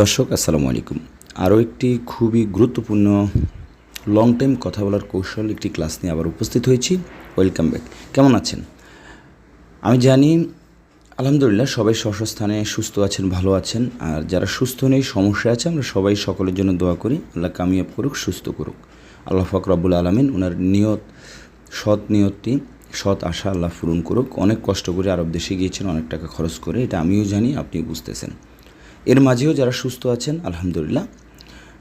দর্শক, আসসালামু আলাইকুম। আরও একটি খুবই গুরুত্বপূর্ণ লং টাইম কথা বলার কৌশল, একটি ক্লাস নিয়ে আবার উপস্থিত হয়েছি। ওয়েলকাম ব্যাক কেমন আছেন? আমি জানি, আলহামদুলিল্লাহ সবাই স্ব স্ব স্থানে সুস্থ আছেন, ভালো আছেন। আর যারা সুস্থ নেই সমস্যা আছে, আমরা সবাই সকলের জন্য দোয়া করি, আল্লাহ কামিয়াব করুক, সুস্থ করুক। আল্লাহ ফকরাবুল আলমিন ওনার নিয়ত, সৎ নিয়তটি, সৎ আশা আল্লাহ পূরণ করুক। অনেক কষ্ট করে আরব দেশে গিয়েছেন, অনেক টাকা খরচ করে, এটা আমিও জানি আপনি বুঝতেছেন। এর মাঝেও যারা সুস্থ আছেন, আলহামদুলিল্লাহ।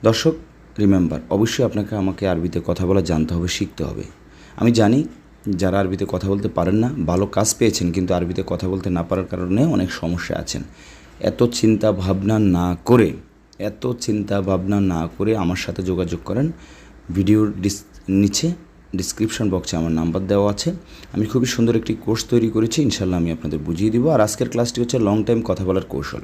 দর্শক রিমেম্বার অবশ্যই আপনাকে আমাকে আরবিতে কথা বলা জানতে হবে, শিখতে হবে। আমি জানি যারা আরবিতে কথা বলতে পারেন না, ভালো কাজ পেয়েছেন, কিন্তু আরবিতে কথা বলতে না পারার কারণে অনেক সমস্যা আছেন। এত চিন্তা ভাবনা না করে, এত চিন্তা ভাবনা না করে আমার সাথে যোগাযোগ করেন। ভিডিওর ডিস, নিচে ডিসক্রিপশন বক্সে আমার নাম্বার দেওয়া আছে। আমি খুবই সুন্দর একটি কোর্স তৈরি করেছি ইনশাল্লাহ আমি আপনাদের বুঝিয়ে দিব। আর আজকের ক্লাসটি হচ্ছে লং টাইম কথা বলার কৌশল।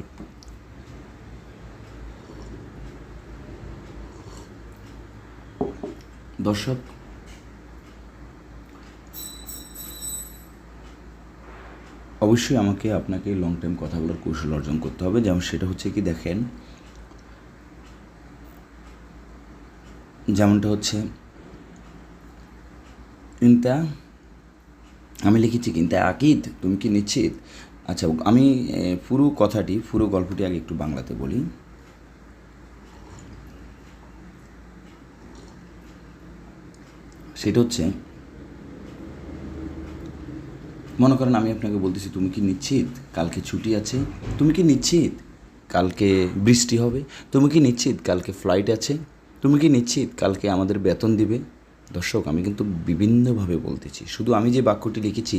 দর্শক। অবশ্যই আমাকে আপনাকে লং টাইম কথা বলার কৌশল অর্জন করতে হবে। যেমন সেটা হচ্ছে কি, দেখেন, যেমনটা হচ্ছে, ইন্তা, আমি লিখেছি কিন্তু আকিদ, তুমি কি নিশ্চিত? আচ্ছা আমি পুরো কথাটি, পুরো গল্পটি আগে একটু বাংলাতে বলি। সেটা হচ্ছে, মনে করেন আমি আপনাকে বলতেছি, তুমি কি নিশ্চিত কালকে ছুটি আছে? তুমি কি নিশ্চিত কালকে বৃষ্টি হবে? তুমি কি নিশ্চিত কালকে ফ্লাইট আছে? তুমি কি নিশ্চিত কালকে আমাদের বেতন দিবে? দর্শক, আমি কিন্তু বিভিন্নভাবে বলতেছি, শুধু আমি যে বাক্যটি লিখেছি,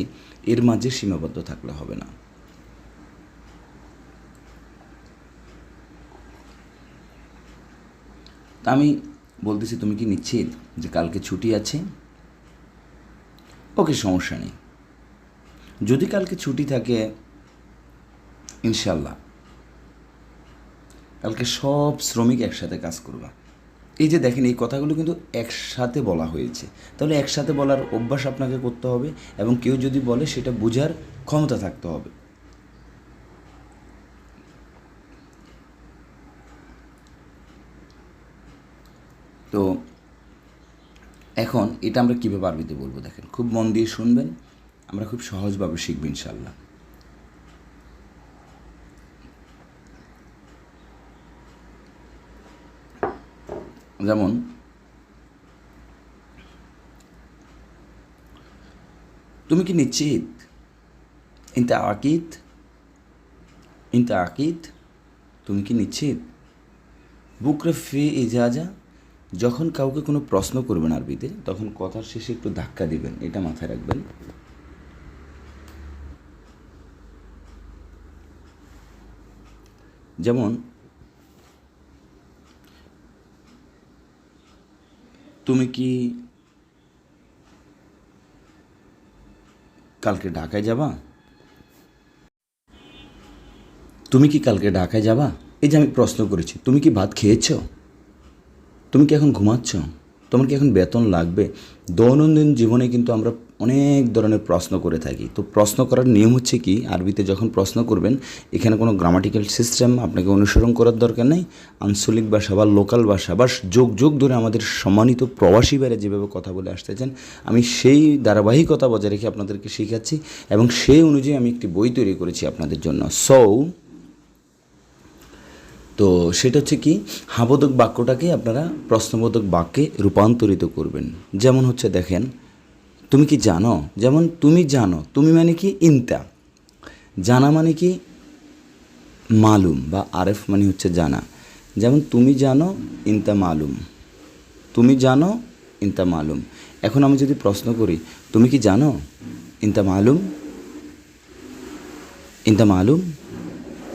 এর মাঝে সীমাবদ্ধ থাকলে হবে না। তা আমি বলতেছি, তুমি কি নিশ্চিত যে কালকে ছুটি আছে? ওকে, সমস্যা নেই। যদি কালকে ছুটি থাকে ইনশাল্লাহ কালকে সব শ্রমিক একসাথে কাজ করবা। এই যে দেখেন, এই কথাগুলো কিন্তু একসাথে বলা হয়েছে। তাহলে একসাথে বলার অভ্যাস আপনাকে করতে হবে এবং কেউ যদি বলে, সেটা বোঝার ক্ষমতা থাকতে হবে। তো এখন এটা আমরা কীভাবে আরবিতে বলব দেখেন, খুব মন দিয়ে শুনবেন, আমরা খুব সহজভাবে শিখব ইনশাল্লাহ যেমন, তুমি কি নিশ্চিত? ইনতা আকিদ ইনতা আকিদ, তুমি কি নিশ্চিত? বুকরে ফি ইজাজা যখন কাউকে কোনো প্রশ্ন করবেন আরবিতে, তখন কথার শেষে একটু ধাক্কা দিবেন, এটা মাথায় রাখবেন। যেমন, তুমি কি কালকে ঢাকায় যাবা? তুমি কি কালকে ঢাকায় যাবা? এই যে আমি প্রশ্ন করেছি, তুমি কি ভাত খেয়েছো? তুমি কি এখন ঘুমাচ্ছ? তোমার কি এখন বেতন লাগবে? দৈনন্দিন জীবনে কিন্তু আমরা অনেক ধরনের প্রশ্ন করে থাকি। তো প্রশ্ন করার নিয়ম হচ্ছে কি? আরবিতে যখন প্রশ্ন করবেন, এখানে কোনো গ্রামাটিক্যাল সিস্টেম আপনাকে অনুসরণ করার দরকার নেই। আঞ্চলিক ভাষা বা লোকাল ভাষা বা যোগ যোগ ধরে আমাদের সম্মানিত প্রবাসী বাইরে যেভাবে কথা বলে আসতেছেন, আমি সেই ধারাবাহিকতা বজায় রেখে আপনাদেরকে শেখাচ্ছি এবং সেই অনুযায়ী আমি একটি বই তৈরি করেছি আপনাদের জন্য। সৌ তো সেটা হচ্ছে কি হাবোধক বাক্যটাকে আপনারা প্রশ্নবোধক বাক্যে রূপান্তরিত করবেন। যেমন হচ্ছে দেখেন, তুমি কি জানো? যেমন তুমি জানো, তুমি মানে কি? ইনতা। জানা মানে কি? মালুম বা আরেফ মানে হচ্ছে জানা। যেমন তুমি জানো, ইনতা মালুম। তুমি জানো, ইনতা মালুম। এখন আমি যদি প্রশ্ন করি, তুমি কি জানো? ইনতা মালুম? ইনতা মালুম?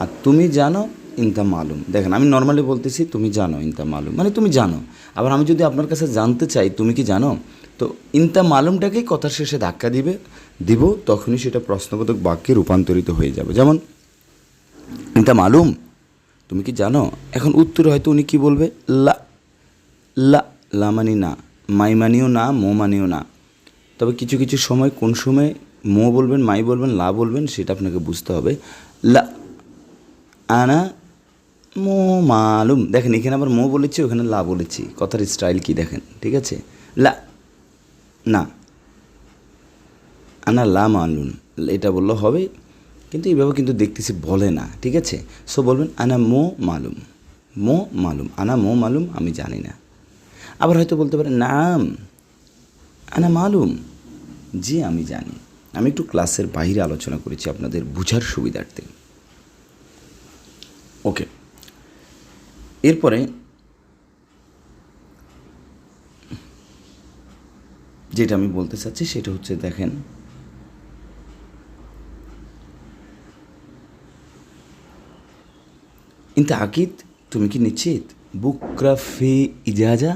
আর তুমি জানো ইনতা মালুম। দেখেন, আমি নর্মালি বলতেছি, তুমি জানো ইনতা মালুম। মানে তুমি জানো। আবার আমি যদি আপনার কাছে জানতে চাই, তুমি কি জানো? তো ইনতা মালুমটাকেই কথার শেষে ধাক্কা দিবে, দিব, তখনই সেটা প্রশ্নবোধক বাক্যে রূপান্তরিত হয়ে যাবে। যেমন ইনতা মালুম, তুমি কি জানো? এখন উত্তর হয়তো উনি কি বলবে? লা লা লা মানি না, মাই মানিও না, মো মানিও না। তবে কিছু কিছু সময়, কোন সময় মো বলবেন, মাই বলবেন, লা বলবেন, সেটা আপনাকে বুঝতে হবে। লা, আনা মো মালুম। দেখেন, এখানে আবার মো বলেছি, ওখানে লা বলেছি। কথার স্টাইল কি দেখেন? ঠিক আছে? লা। না। আনা লা মালুম। এটা বললে হবে, কিন্তু এইভাবে কিন্তু দেখতেছি বলে না, ঠিক আছে? সো বলবেন, আনা মো মালুম। মো মালুম। আনা মো মালুম? আমি জানি না। আবার হয়তো বলতে পারেন, নাম। আনা মালুম? জি, আমি জানি। আমি একটু ক্লাসের বাইরে আলোচনা করেছি আপনাদের বুঝার সুবিধার্থে। ওকে এরপরে যেটা আমি বলতে চাচ্ছি সেটা হচ্ছে দেখেন, ইন্তা আকিদ, তুমি কি নিশ্চিত? বুকরা ফি ইজাজা,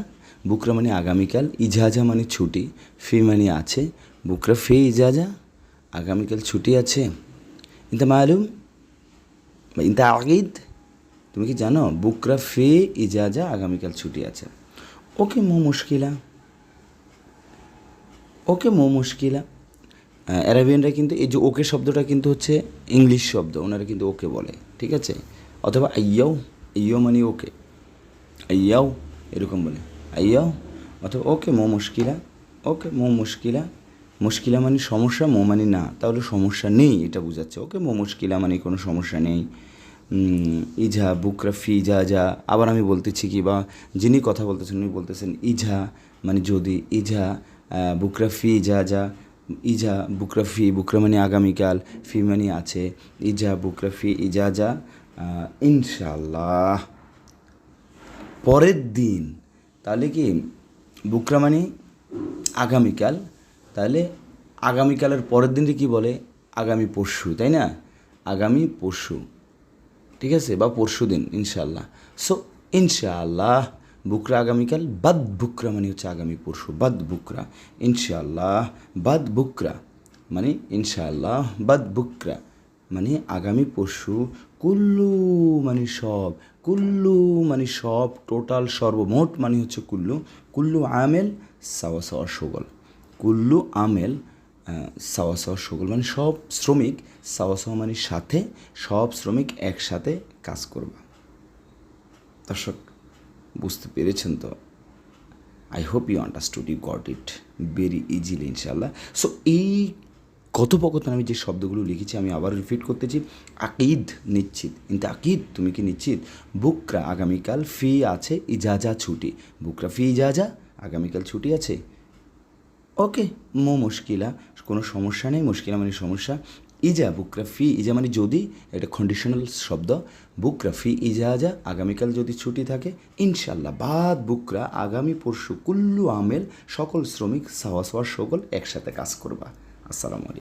বুকরা মানে আগামীকাল, ইজাজা মানে ছুটি, ফি মানে আছে, বুকরা ফি ইজাজা, আগামীকাল ছুটি আছে। ইন্তা মালুম ইন্তা আকিদ তুমি কি জানো, বুকরা ফি ইজাজা আগামীকাল ছুটি আছে। ওকে মো মুশকিলা। ওকে মো মুশকিলা। অ্যারাবিয়ানরা কিন্তু, এই যে ওকে শব্দটা কিন্তু হচ্ছে ইংলিশ শব্দ, ওনারা কিন্তু ওকে বলে, ঠিক আছে? অথবা আইয়াও আইয়াও মানে ওকে। আইয়াও, এরকম বলে। আইয়াও, অথবা ওকে মো মুশকিলা, ওকে মো মুশকিলা। মুশকিলা মানে সমস্যা, মো মানে না, তাহলে সমস্যা নেই, এটা বোঝাচ্ছে। ওকে মো মুশকিলা মানে কোনো সমস্যা নেই। ইঝা বুকরা ফি যা আবার আমি বলতেছি কি বা যিনি কথা বলতেছেন উনি বলতেছেন ইঝা মানে যদি ইঝা আহ, বুকরা ফি যা ইজা বুকরা ফি বুকরা মানে আগামীকাল ফি মানে আছে ইজা বুকরা ফি ইজা যা ইনশাল্লাহ পরের দিন তাহলে কি বুকরা মানে আগামীকাল তাহলে আগামীকালের পরের দিনটি কি বলে? আগামী পরশু তাই না? আগামী পরশু। ঠিক আছে? বা পরশু দিন ইনশাল্লাহ সো ইনশাআল্লাহ, বুকরা আগামীকাল, বাদ বুকরা মানে হচ্ছে আগামী পরশু, বাদ বুকরা। ইনশাআল্লাহ, বাদ বুকরা মানে ইনশাআল্লাহ, বাদ বুকরা মানে আগামী পরশু, কুল্লু মানে সব, কুল্লু মানে সব, টোটাল সর্বমোট মানে হচ্ছে কুল্লু কুল্লু আমেল সাওয়া সাওয়া সগল কুল্লু আমেল সাওয়া সাওয়া সকল মানে সব শ্রমিক সাওয়া সাওয়া মানে সাথে, সব শ্রমিক একসাথে কাজ করবা। দর্শক, বুঝতে পেরেছেন তো? I hope you understood you got it very easily ইনশাল্লাহ সো এই কথোপকথন আমি যে শব্দগুলো লিখেছি, আমি আবার রিপিট করতেছি আকিদ নিশ্চিত, কিন্তু আকিদ, তুমি কি নিশ্চিত? বুকরা আগামীকাল ফি আছে, ইজাজা ছুটি। বুকরা ফি ইজাজা, আগামীকাল ছুটি আছে। ওকে মো মুশকিলা কোনো সমস্যা নেই মুশকিলা মানে সমস্যা ইজা বুকরা ফি ইজা মানে যদি এটা কন্ডিশনাল শব্দ বুকরা ফি ইজা আজা আগামীকাল যদি ছুটি থাকে ইনশাল্লাহ বাদ বুকরা আগামী পরশু কুল্লু আমের সকল শ্রমিক সাওয়া সকল একসাথে কাজ করবা আসসালামু আলাইকুম